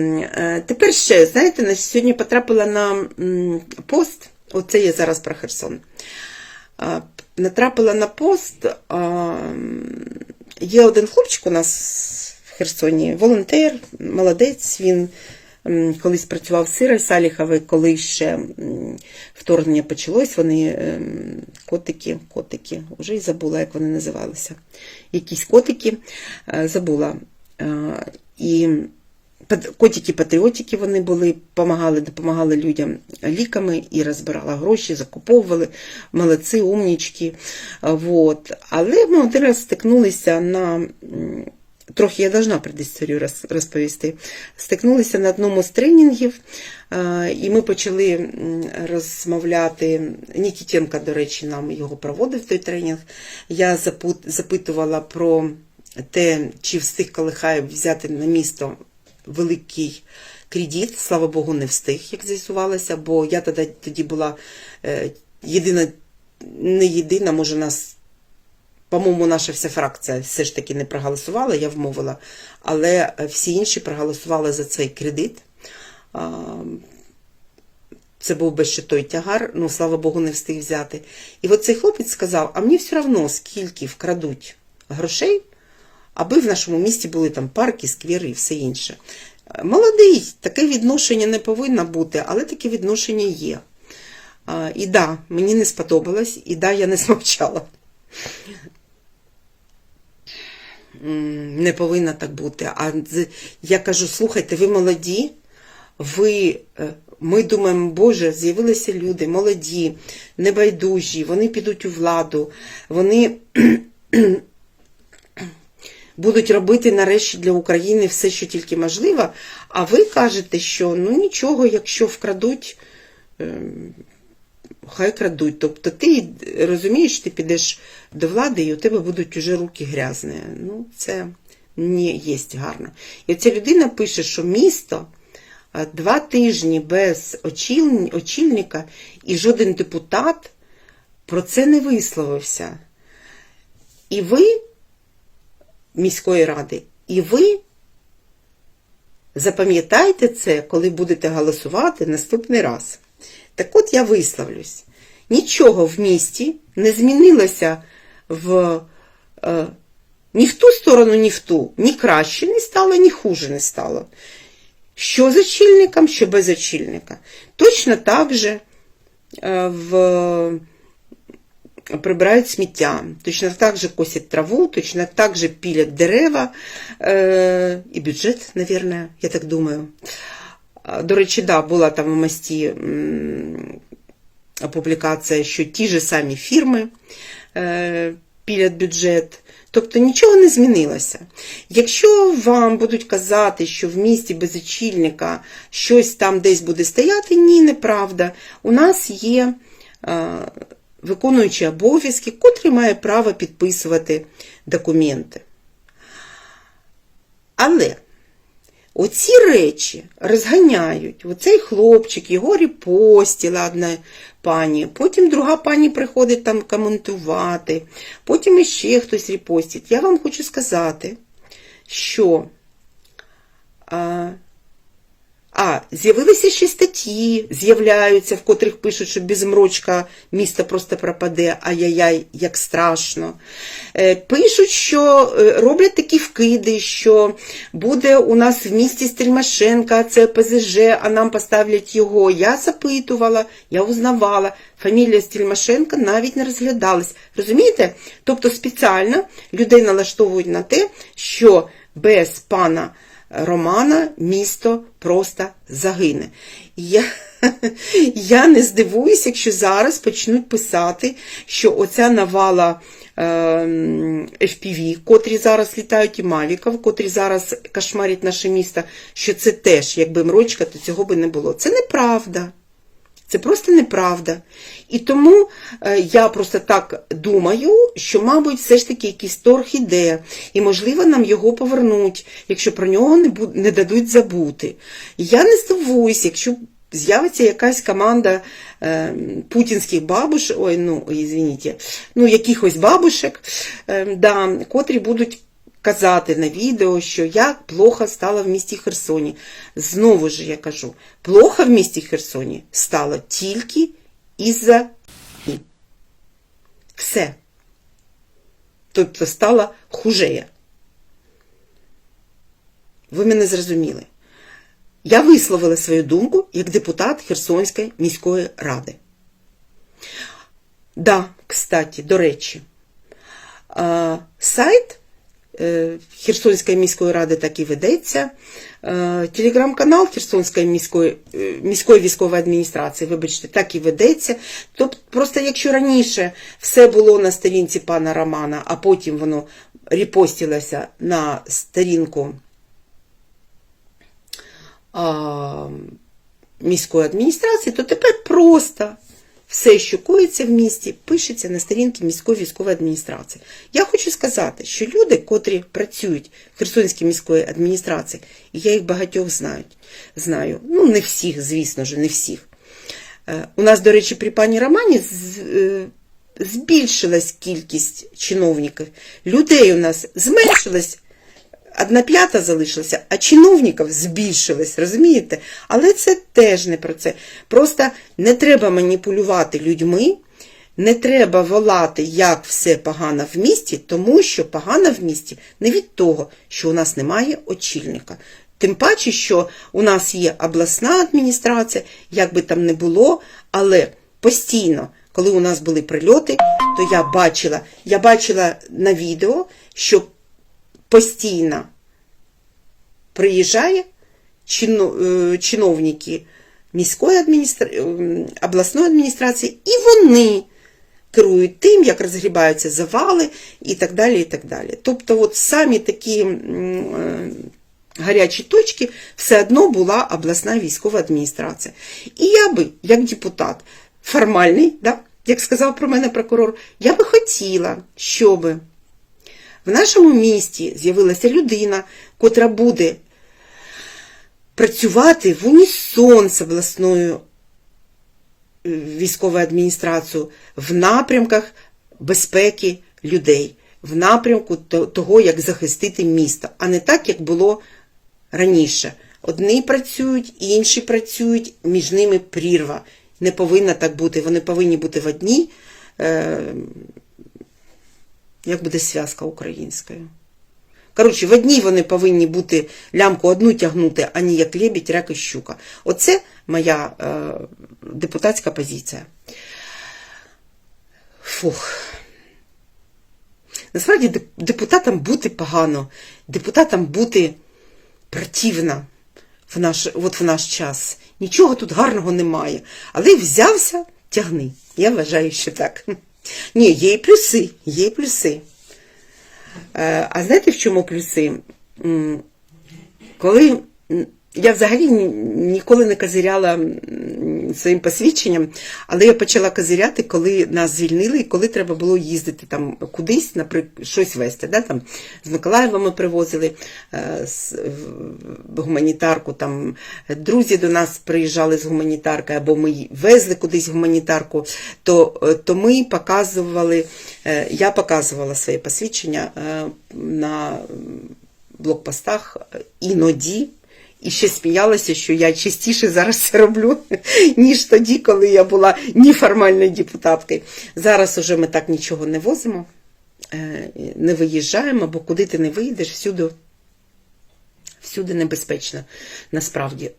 Е, Тепер ще, знаєте, на сьогодні потрапила на пост, оце я зараз про Херсон. Натрапила на пост, є один хлопчик у нас в Херсоні, волонтер, молодець, він колись працював з Сирою Саліховою, коли ще вторгнення почалось, вони котики, котики, вже й забула, як вони називалися. Якісь котики, е, забула. Е, І котики-патріотики вони були, помагали, допомагали людям ліками і розбирала гроші, закуповували, молодці, умнічки. Вот. Але ми один раз стикнулися на. Трохи я должна предісторію розповісти. Стикнулися на одному з тренінгів, і ми почали розмовляти. Нікітенко, до речі, нам його проводив той тренінг. Я запитувала про те, чи встиг Калихаєв взяти на місто великий кредит. Слава Богу, не встиг, як з'ясувалося, бо я тоді, тоді була е, єдина, не єдина, може, нас. По-моєму, наша вся фракція все ж таки не проголосувала, я вмовила, але е, всі інші проголосували за цей кредит. Це був би ще той тягар, ну, слава Богу, не встиг взяти. І от цей хлопець сказав: а мені все одно, скільки вкрадуть грошей, аби в нашому місті були там парки, сквери і все інше. Е, Молодий, таке відношення не повинно бути, але таке відношення є. І да, мені не сподобалось, і да, я не смовчала. М, Не повинно так бути. А я кажу: слухайте, ви молоді, ви. е, Ми думаємо, Боже, з'явилися люди, молоді, небайдужі, вони підуть у владу, вони будуть робити нарешті для України все, що тільки можливо. А ви кажете, що ну нічого, якщо вкрадуть, ем, хай крадуть. Тобто ти розумієш, ти підеш до влади, і у тебе будуть уже руки грязні. Ну, це не є гарно. І ця людина пише, що місто е, два тижні без очільника і жоден депутат про це не висловився. І ви, міської ради, і ви запам'ятайте це, коли будете голосувати наступний раз. Так от я висловлюсь. Нічого в місті не змінилося в, е, ні в ту сторону, ні в ту. Ні краще не стало, ні хуже не стало. Що з очільником, що без очільника. Точно так же е, в прибирають сміття, точно так же косять траву, точно так же пилят дерева е, і бюджет, наверное, я так думаю. До речі, да, була там у мості м, публікація, що ті ж самі фірми е, пілять бюджет. Тобто нічого не змінилося. Якщо вам будуть казати, що в місті без очільника щось там десь буде стояти, ні, неправда. У нас є е, виконуючий обов'язки, котрий має право підписувати документи. Але оці речі розганяють. Оцей хлопчик, його репостила одна пані, потім друга пані приходить там коментувати, потім іще хтось репостить. Я вам хочу сказати, що а, а, з'явилися ще статті, з'являються, в котрих пишуть, що без мрочка місто просто пропаде, ай-яй-яй, як страшно. Е, Пишуть, що е, роблять такі вкиди, що буде у нас в місті Стрімашенка, це ПЗЖ, а нам поставлять його. Я запитувала, я узнавала. Фамілія Стрімашенка навіть не розглядалась. Розумієте? Тобто спеціально людей налаштовують на те, що без пана Романа місто просто загине. Я, я не здивуюся, якщо зараз почнуть писати, що оця навала е, FPV, котрі зараз літають і Мавіков, котрі зараз кошмарять наше місто, що це теж, якби мрочка, то цього би не було. Це неправда. Це просто неправда. І тому е, я просто так думаю, що, мабуть, все ж таки якийсь торг іде, і, можливо, нам його повернуть, якщо про нього не, буд- не дадуть забути. Я не здивуюсь, якщо з'явиться якась команда е, путінських бабушек, ой, ну, извините, ну, якихось бабушек, е, да, котрі будуть казати на відео, що як плохо стало в місті Херсоні. Знову ж я кажу, плохо в місті Херсоні стало тільки із-за. Все. Тобто стало хужеє. Ви мене зрозуміли. Я висловила свою думку як депутат Херсонської міської ради. Да, кстати, до речі, сайт Херсонської міської ради так і ведеться. Е, Телеграм-канал Херсонської міської, е, міської військової адміністрації, вибачте, так і ведеться. Тобто, просто якщо раніше все було на сторінці пана Романа, а потім воно репостилося на сторінку а, міської адміністрації, то тепер просто все, що коїться в місті, пишеться на сторінки міської військової адміністрації. Я хочу сказати, що люди, котрі працюють в Херсонській міської адміністрації, і я їх багатьох знаю, знаю, ну не всіх, звісно ж, не всіх. Е, У нас, до речі, при пані Романі е, збільшилась кількість чиновників. Людей у нас зменшилась одна п'ята залишилася, а чиновників збільшилось, розумієте? Але це теж не про це. Просто не треба маніпулювати людьми, не треба волати, як все погано в місті, тому що погано в місті не від того, що у нас немає очільника. Тим паче, що у нас є обласна адміністрація, як би там не було, але постійно, коли у нас були прильоти, то я бачила, я бачила на відео, що постійно приїжджає е, чиновники міської адміністра... ем, обласної адміністрації, і вони керують тим, як розгрібаються завали і так далі. і так далі. Тобто, от самі такі е, гарячі точки все одно була обласна військова адміністрація. І я би, як депутат, формальний, да, як сказав про мене прокурор, я би хотіла, щоб в нашому місті з'явилася людина, котра буде працювати в унісон з обласною е, військовою адміністрацією в напрямках безпеки людей, в напрямку того, як захистити місто, а не так, як було раніше. Одні працюють, інші працюють, між ними прірва. Не повинна так бути. Вони повинні бути в одній. Е, як буде зв'язка українською? Коротше, в одній вони повинні бути лямку одну тягнути, а не як лебідь, рак і щука. Оце моя е, депутатська позиція. Фух. Насправді депутатам бути погано, депутатам бути противно в наш, от в наш час. Нічого тут гарного немає. Але взявся, тягни. Я вважаю, що так. Ні, є і плюси, є і плюси. Е, А знаєте, в чому плюси? Коли я взагалі ніколи не козиряла м, своїм посвідченням, але я почала козиряти, коли нас звільнили і коли треба було їздити там кудись, наприклад, щось вести. Да? Там, з Миколаєва ми привозили е, з, гуманітарку, там друзі до нас приїжджали з гуманітаркою, або ми везли кудись гуманітарку, то, е, то ми показували, е, я показувала своє посвідчення на блокпостах іноді. І ще сміялася, що я частіше зараз це роблю, ніж тоді, коли я була неформальною депутаткою. Зараз уже ми так нічого не возимо, е, не виїжджаємо, бо куди ти не виїдеш, всюди, всюди небезпечно насправді.